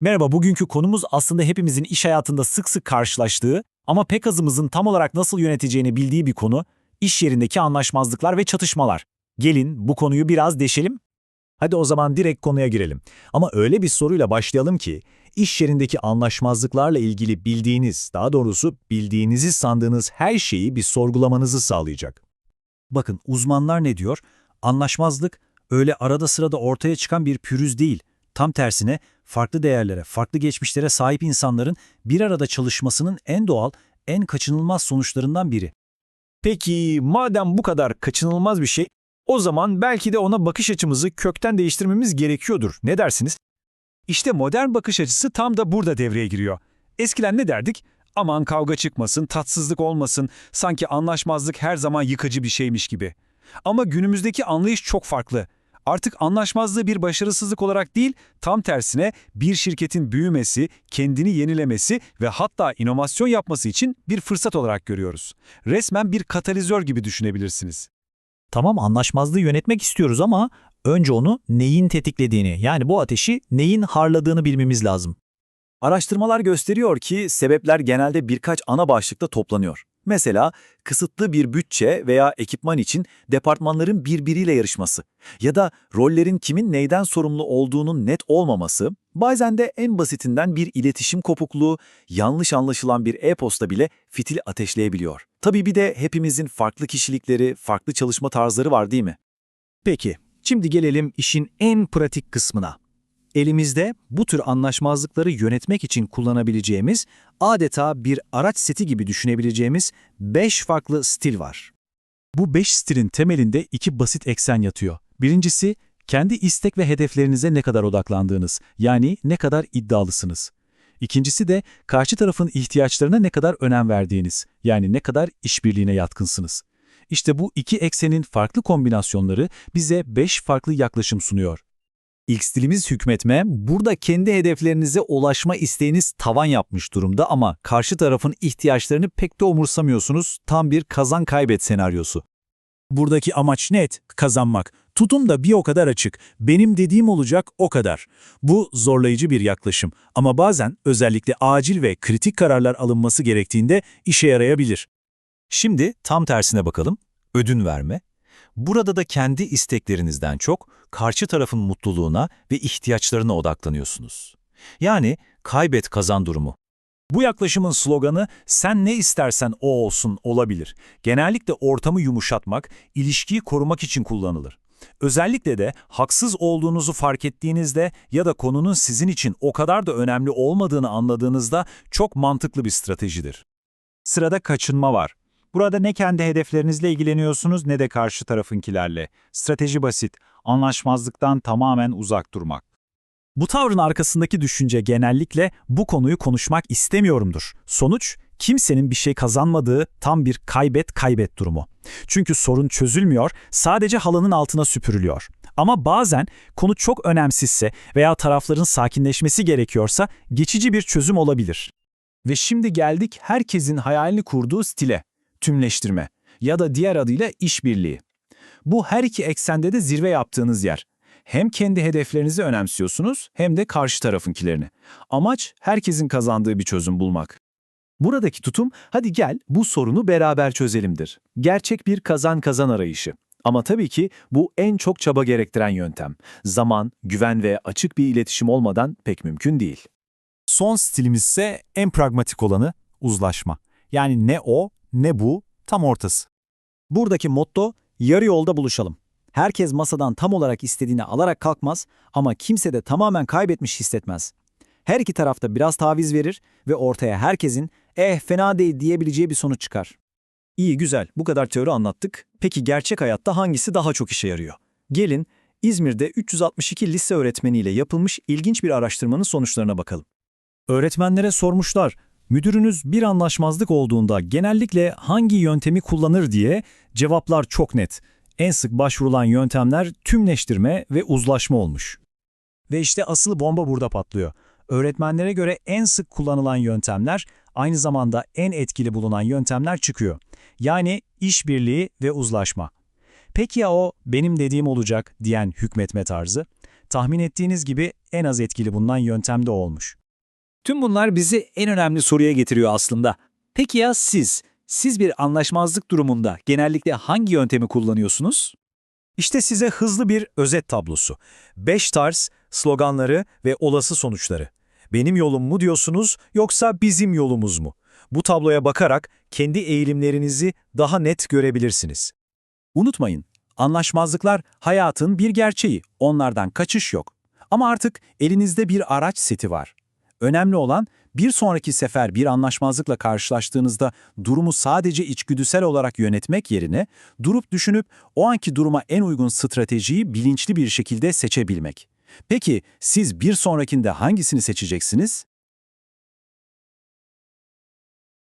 Merhaba, bugünkü konumuz aslında hepimizin iş hayatında sık sık karşılaştığı ama pek azımızın tam olarak nasıl yöneteceğini bildiği bir konu, iş yerindeki anlaşmazlıklar ve çatışmalar. Gelin bu konuyu biraz deşelim. Hadi o zaman direkt konuya girelim. Ama öyle bir soruyla başlayalım ki, iş yerindeki anlaşmazlıklarla ilgili bildiğiniz, daha doğrusu bildiğinizi sandığınız her şeyi bir sorgulamanızı sağlayacak. Bakın uzmanlar ne diyor? Anlaşmazlık öyle arada sırada ortaya çıkan bir pürüz değil. Tam tersine farklı değerlere, farklı geçmişlere sahip insanların bir arada çalışmasının en doğal, en kaçınılmaz sonuçlarından biri. Peki madem bu kadar kaçınılmaz bir şey, o zaman belki de ona bakış açımızı kökten değiştirmemiz gerekiyordur. Ne dersiniz? İşte modern bakış açısı tam da burada devreye giriyor. Eskiden ne derdik? Aman kavga çıkmasın, tatsızlık olmasın, sanki anlaşmazlık her zaman yıkıcı bir şeymiş gibi. Ama günümüzdeki anlayış çok farklı. Artık anlaşmazlığı bir başarısızlık olarak değil, tam tersine bir şirketin büyümesi, kendini yenilemesi ve hatta inovasyon yapması için bir fırsat olarak görüyoruz. Resmen bir katalizör gibi düşünebilirsiniz. Tamam anlaşmazlığı yönetmek istiyoruz ama önce onu neyin tetiklediğini, yani bu ateşi neyin harladığını bilmemiz lazım. Araştırmalar gösteriyor ki sebepler genelde birkaç ana başlıkta toplanıyor. Mesela kısıtlı bir bütçe veya ekipman için departmanların birbiriyle yarışması ya da rollerin kimin neyden sorumlu olduğunun net olmaması, bazen de en basitinden bir iletişim kopukluğu, yanlış anlaşılan bir e-posta bile fitil ateşleyebiliyor. Tabii bir de hepimizin farklı kişilikleri, farklı çalışma tarzları var değil mi? Peki, şimdi gelelim işin en pratik kısmına. Elimizde bu tür anlaşmazlıkları yönetmek için kullanabileceğimiz, adeta bir araç seti gibi düşünebileceğimiz 5 farklı stil var. Bu 5 stilin temelinde iki basit eksen yatıyor. Birincisi, kendi istek ve hedeflerinize ne kadar odaklandığınız, yani ne kadar iddialısınız. İkincisi de karşı tarafın ihtiyaçlarına ne kadar önem verdiğiniz, yani ne kadar işbirliğine yatkınsınız. İşte bu iki eksenin farklı kombinasyonları bize 5 farklı yaklaşım sunuyor. İlk stilimiz hükmetme, burada kendi hedeflerinize ulaşma isteğiniz tavan yapmış durumda ama karşı tarafın ihtiyaçlarını pek de umursamıyorsunuz, tam bir kazan-kaybet senaryosu. Buradaki amaç net, kazanmak. Tutum da bir o kadar açık, benim dediğim olacak o kadar. Bu zorlayıcı bir yaklaşım ama bazen özellikle acil ve kritik kararlar alınması gerektiğinde işe yarayabilir. Şimdi tam tersine bakalım, ödün verme. Burada da kendi isteklerinizden çok karşı tarafın mutluluğuna ve ihtiyaçlarına odaklanıyorsunuz. Yani kaybet kazan durumu. Bu yaklaşımın sloganı sen ne istersen o olsun olabilir. Genellikle ortamı yumuşatmak, ilişkiyi korumak için kullanılır. Özellikle de haksız olduğunuzu fark ettiğinizde ya da konunun sizin için o kadar da önemli olmadığını anladığınızda çok mantıklı bir stratejidir. Sırada kaçınma var. Burada ne kendi hedeflerinizle ilgileniyorsunuz ne de karşı tarafınkilerle. Strateji basit, anlaşmazlıktan tamamen uzak durmak. Bu tavrın arkasındaki düşünce genellikle bu konuyu konuşmak istemiyorumdur. Sonuç, kimsenin bir şey kazanmadığı tam bir kaybet-kaybet durumu. Çünkü sorun çözülmüyor, sadece halının altına süpürülüyor. Ama bazen konu çok önemsizse veya tarafların sakinleşmesi gerekiyorsa geçici bir çözüm olabilir. Ve şimdi geldik herkesin hayalini kurduğu stile tümleştirme ya da diğer adıyla işbirliği. Bu her iki eksende de zirve yaptığınız yer. Hem kendi hedeflerinizi önemsiyorsunuz hem de karşı tarafınkilerini. Amaç herkesin kazandığı bir çözüm bulmak. Buradaki tutum hadi gel bu sorunu beraber çözelimdir. Gerçek bir kazan-kazan arayışı. Ama tabii ki bu en çok çaba gerektiren yöntem. Zaman, güven ve açık bir iletişim olmadan pek mümkün değil. Son stilimiz ise en pragmatik olanı uzlaşma. Yani ne o ne bu, tam ortası. Buradaki motto yarı yolda buluşalım. Herkes masadan tam olarak istediğini alarak kalkmaz ama kimse de tamamen kaybetmiş hissetmez. Her iki tarafta biraz taviz verir ve ortaya herkesin eh fena değil diyebileceği bir sonuç çıkar. İyi güzel bu kadar teori anlattık. Peki gerçek hayatta hangisi daha çok işe yarıyor? Gelin İzmir'de 362 lise öğretmeniyle yapılmış ilginç bir araştırmanın sonuçlarına bakalım. Öğretmenlere sormuşlar, müdürünüz bir anlaşmazlık olduğunda genellikle hangi yöntemi kullanır diye cevaplar çok net. En sık başvurulan yöntemler tümleştirme ve uzlaşma olmuş. Ve işte asıl bomba burada patlıyor. Öğretmenlere göre en sık kullanılan yöntemler aynı zamanda en etkili bulunan yöntemler çıkıyor. Yani işbirliği ve uzlaşma. Peki ya o benim dediğim olacak diyen hükmetme tarzı? Tahmin ettiğiniz gibi en az etkili bulunan yöntem de olmuş. Tüm bunlar bizi en önemli soruya getiriyor aslında. Peki ya siz? Siz bir anlaşmazlık durumunda genellikle hangi yöntemi kullanıyorsunuz? İşte size hızlı bir özet tablosu. 5 tarz, sloganları ve olası sonuçları. Benim yolum mu diyorsunuz yoksa bizim yolumuz mu? Bu tabloya bakarak kendi eğilimlerinizi daha net görebilirsiniz. Unutmayın, anlaşmazlıklar hayatın bir gerçeği, onlardan kaçış yok. Ama artık elinizde bir araç seti var. Önemli olan bir sonraki sefer bir anlaşmazlıkla karşılaştığınızda durumu sadece içgüdüsel olarak yönetmek yerine durup düşünüp o anki duruma en uygun stratejiyi bilinçli bir şekilde seçebilmek. Peki siz bir sonrakinde hangisini seçeceksiniz?